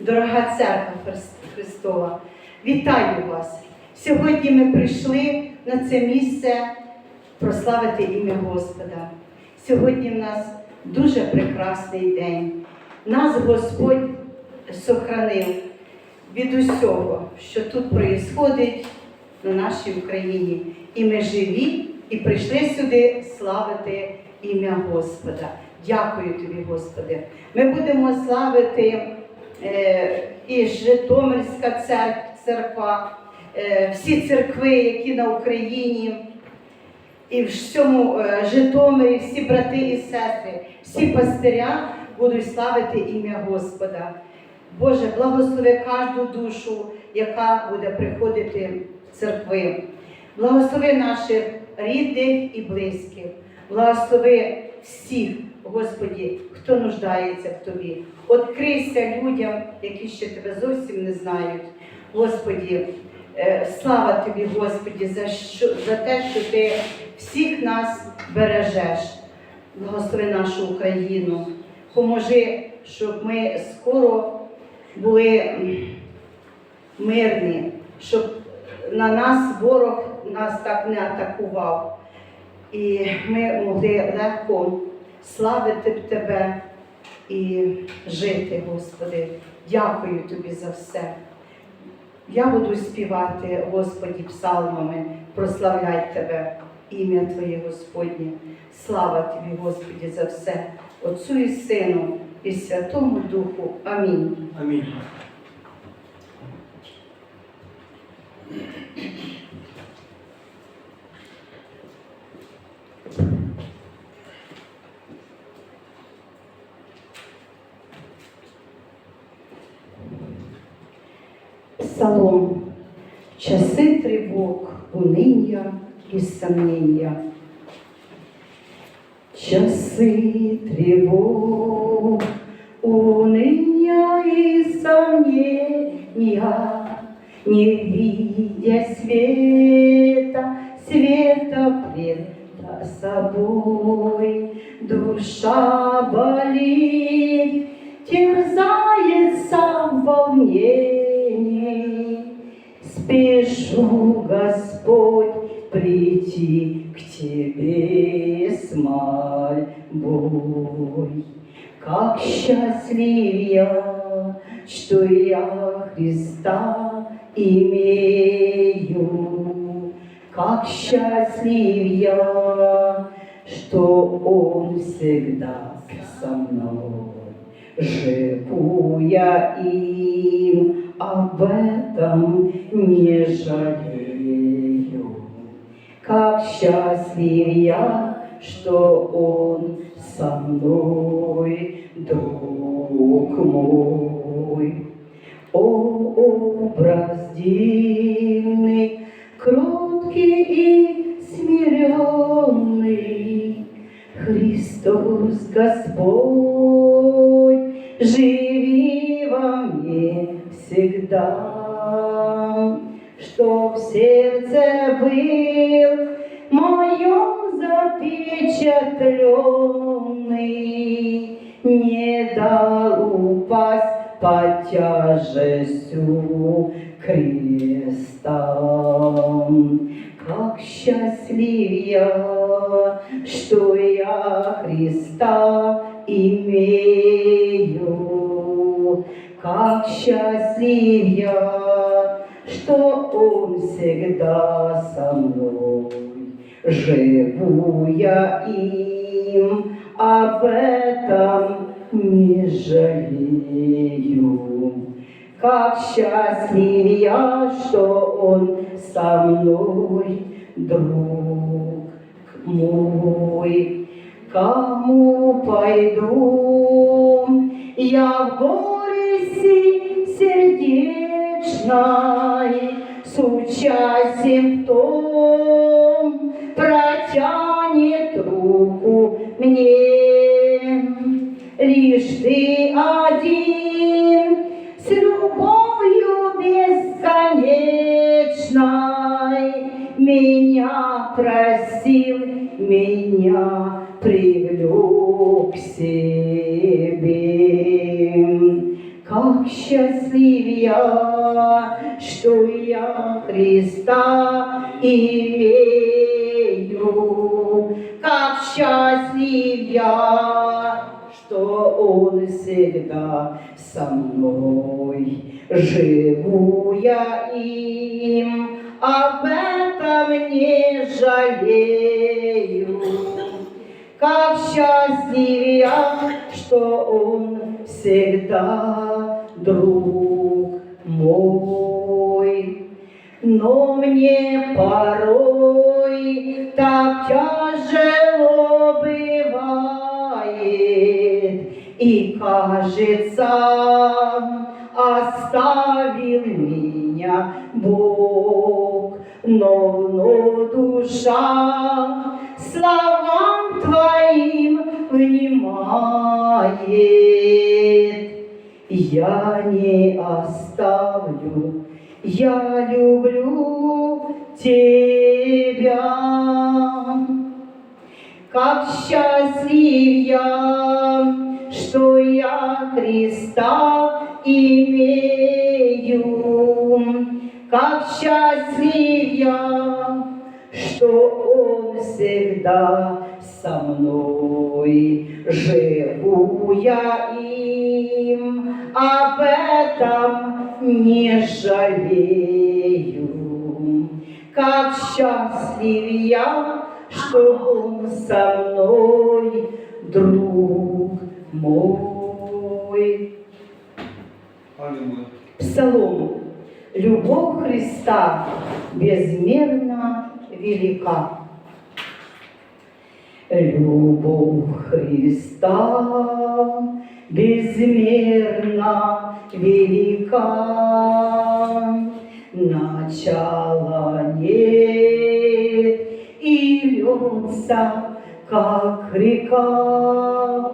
дорога церква Христова, вітаю вас! Сьогодні ми прийшли на це місце прославити ім'я Господа. Сьогодні в нас дуже прекрасний день. Нас Господь сохранив від усього, що тут проїсходить на нашій Україні. І ми живі і прийшли сюди славити ім'я Господа. Дякую тобі, Господи. Ми будемо славити і Житомирська церква, е, всі церкви, які на Україні, і в всьому е, Житомирі, всі брати і сестри, всі пастиря будуть славити ім'я Господа. Боже, благослови кожну душу, яка буде приходити в церкви. Благослови наших рідних і близьких. Благослови всіх, Господі, хто нуждається в тобі. Открийся людям, які ще тебе зовсім не знають. Господі, е, слава тобі, Господі, за, що, за те, що ти всіх нас бережеш. Благослови нашу Україну. Поможи, щоб ми скоро були мирні, щоб на нас ворог нас так не атакував. І ми могли легко славити б Тебе і жити, Господи. Дякую Тобі за все. Я буду співати, Господі, псалмами, прославляй Тебе, ім'я Твоє Господнє. Слава Тобі, Господі, за все, Отцю і Сину, і Святому Духу. Амінь. Амінь. Сомнения. Часы тревог, уныния и сомнения, Не видя света, света пред собой, Душа болит, терзается в волнении. Спешу, Господь, прийти к Тебе с мольбой. Как счастлив я, что я Христа имею. Как счастлив я, что Он всегда со мной. Живу я им, об этом не жалею. Как счастлив я, что Он со мной, друг мой. О, образ дивный, кроткий и смиренный, Христос Господь, живи во мне всегда, что в сердце был моем запечатленный, не дал упасть под тяжестью креста. Как счастлив я, что я Христа имею. Как счастлив я, что Он всегда со мной. Живу я им, об этом не жалею. Как счастлив я, что Он со мной, друг мой. Кому пойду я в горести сердечной, с участием в том протянет руку мне. Лишь ты один с любовью бесконечной меня просил, меня привлек к себе. Счастлив что я Христа имею. Как счастлив что Он всегда со мной. Живу я им, об этом не жалею. Как счастлив что Он всегда друг мой. Но мне порой так тяжело бывает, И кажется, оставил меня Бог. Но вновь душа словам Твоим внимает. Я не оставлю, я люблю Тебя. Как счастлив я, что я Христа имею. Как счастлив я, что Он всегда со мной. Живу я им, об этом не жалею. Как счастлив я, что Он со мной, друг мой. Аллилуйя. Псалом. Любовь Христа безмерно велика. Любовь Христа безмерно велика. Начала нет и льется, как река,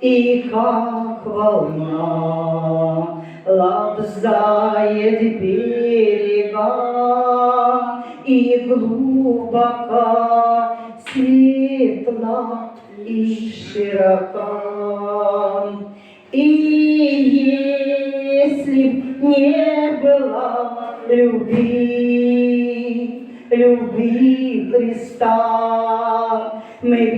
и как волна лобзает берега, и глубоко, светла и широка. И если б не было любви, любви Христа, мы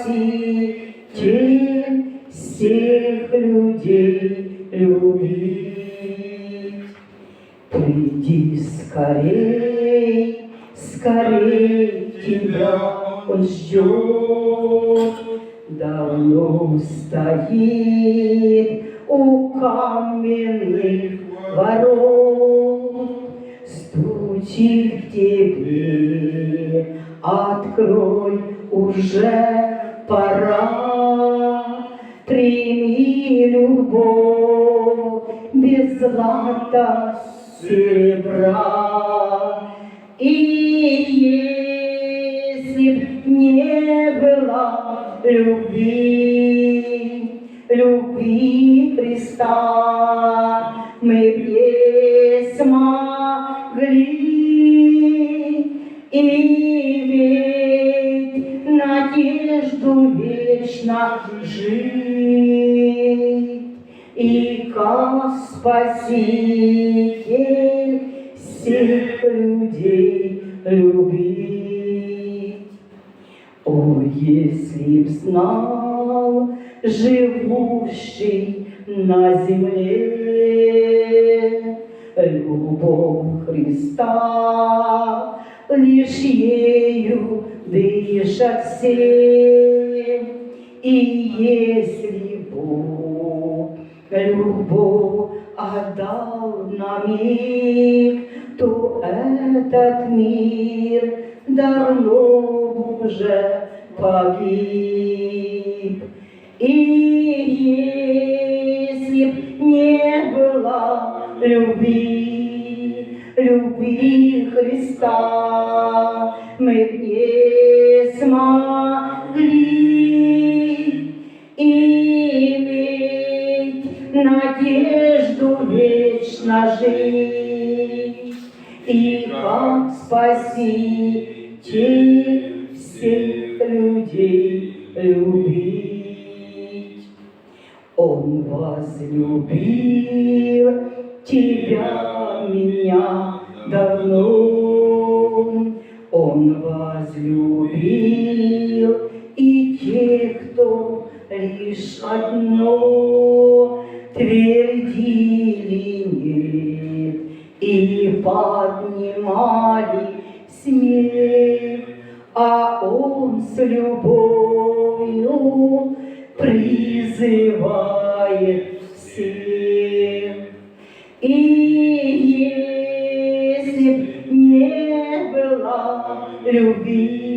спаситель всех людей любить. Приди скорей, скорей тебя он ждет. Давно стоит у каменных ворот, стучит к тебе, открой уже пора. Прими любовь без злата серебра. И если б не было любви, любви Христа, мы б не смогли иметь Спаситель всех людей любить. О, если б знал живущий на земле любовь Христа, лишь ею дышат все. И если Бог любовь отдал на миг, то этот мир давно уже погиб. И если б не было любви, любви Христа, мы б не смогли надежду вечно жить, и как спаситель всех людей любить. Он возлюбил тебя, меня давно. Он возлюбил и тех, кто лишь одно твердили нет и поднимали смех, а он с любовью призывает всех. И если б не было любви,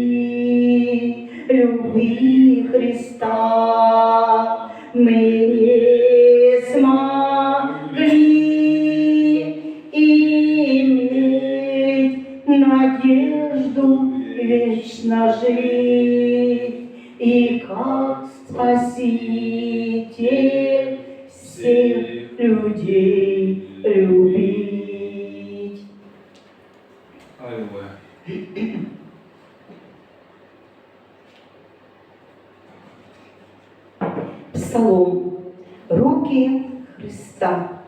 всех людей любить. Аллилуйя. Псалом. Руки Христа.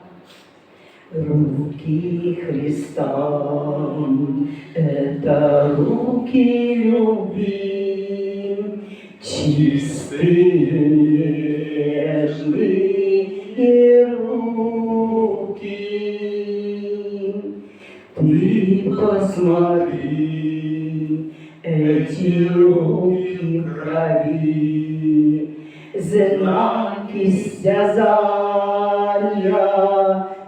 Руки Христа, это руки любви, чистые, эти руки в крови, знаки связания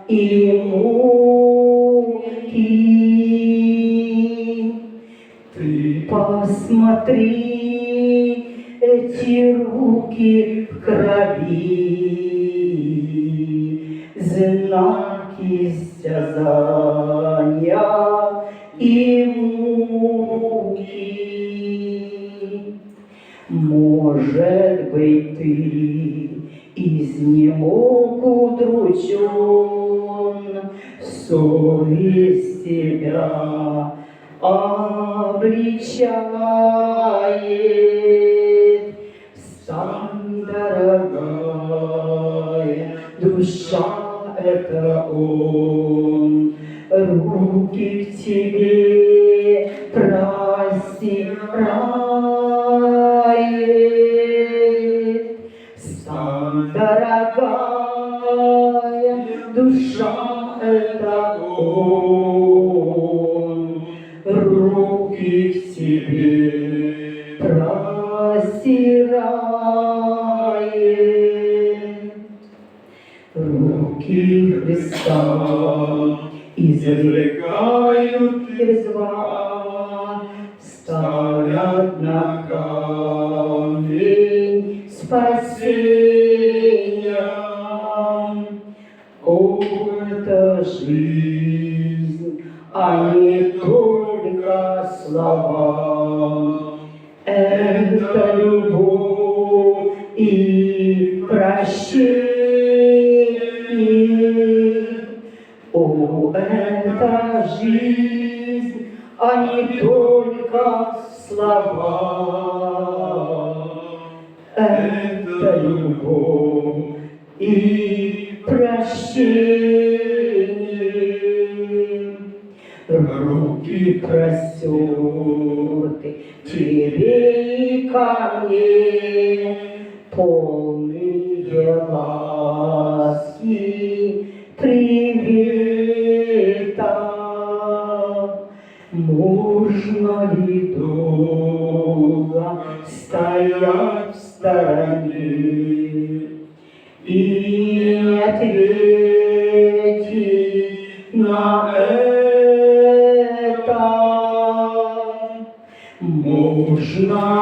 и муки. Ты посмотри, эти руки в крови, знаки связания Быть, ты изнемог удручен, совесть тебя обличает. Встань, дорогая, душа это он, руки к тебе простирает. Дорогая, душа это он, руки к тебе простирает. Руки Христа извлекают это стороне и не ответить на это? Можно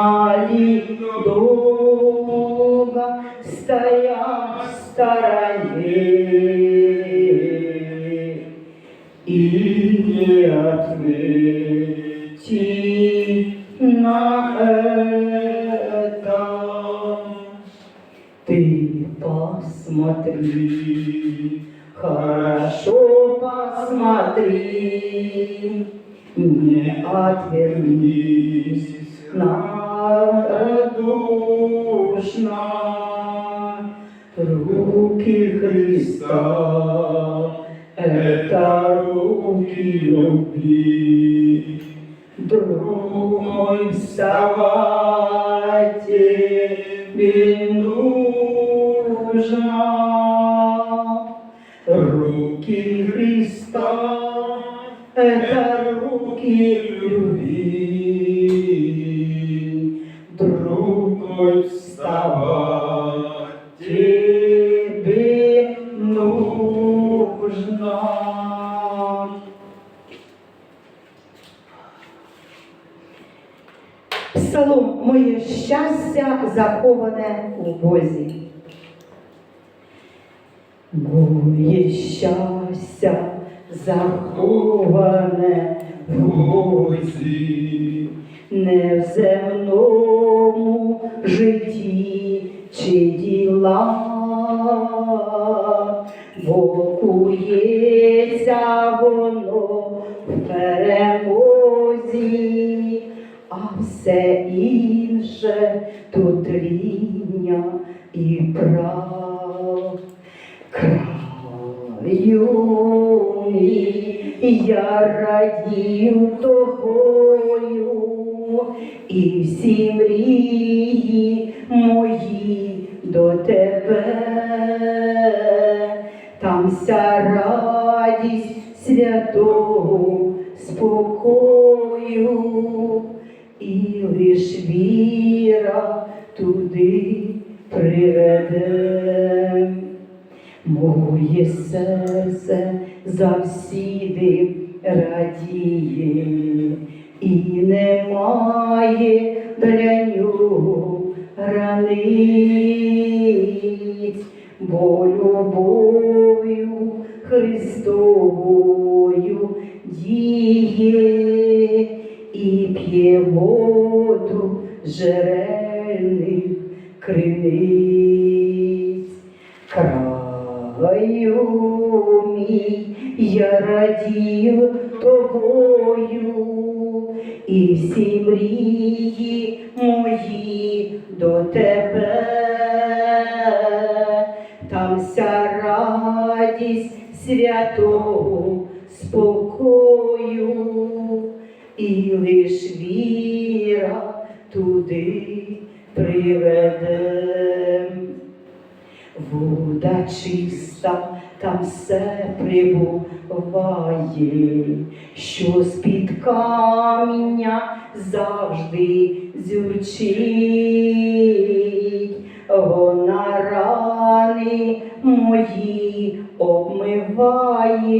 посмотри, хорошо посмотри, не отвернись радушно. Руки Христа — это руки любви. Друг мой, вставай, тебе нужно. Это руки любви. Друг мой, вставай, тебе нужно. Псалом моє щастя заховане у Бозі. Моє щастя заховане в Бозі, не в земному житті чи діла, бо воно в перемозі, а все інше і лиш віра туди приведе. Моє серце завсіди радіє, і немає для нього границь, бо любов'ю Христовою діє і п'є воду жерельних криниць. Краю мій, я радію тобою, і всі мрії мої до тебе, там вся радість святого спокою, і лиш віра туди приведе. Вода чиста, там все прибуває, що з-під каміння завжди зюрчить. Вона рани мої обмиває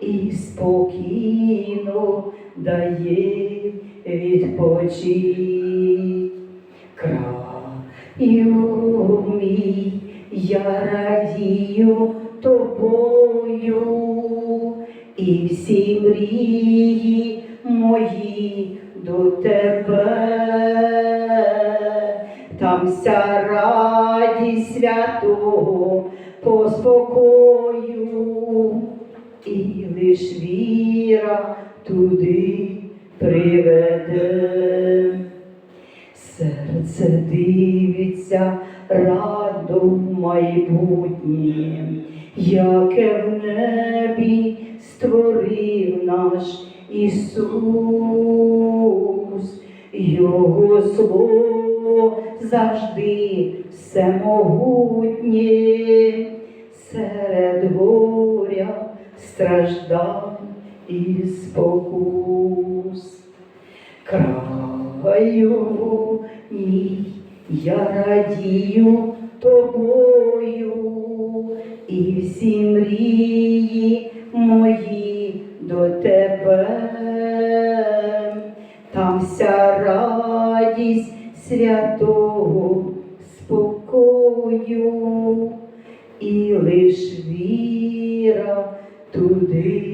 і спокійно дає відпочить. Краю мій, я радію тобою, і всі мрії мої до тебе, там вся радість святого по спокою, і лиш віра майбутнє, яке в небі створив наш Ісус, Його слово завжди всемогутнє, серед горя страждань і спокус. Краю мій, я радію тобою, і всі мрії мої до тебе, там вся радість святого спокою, і лиш віра туди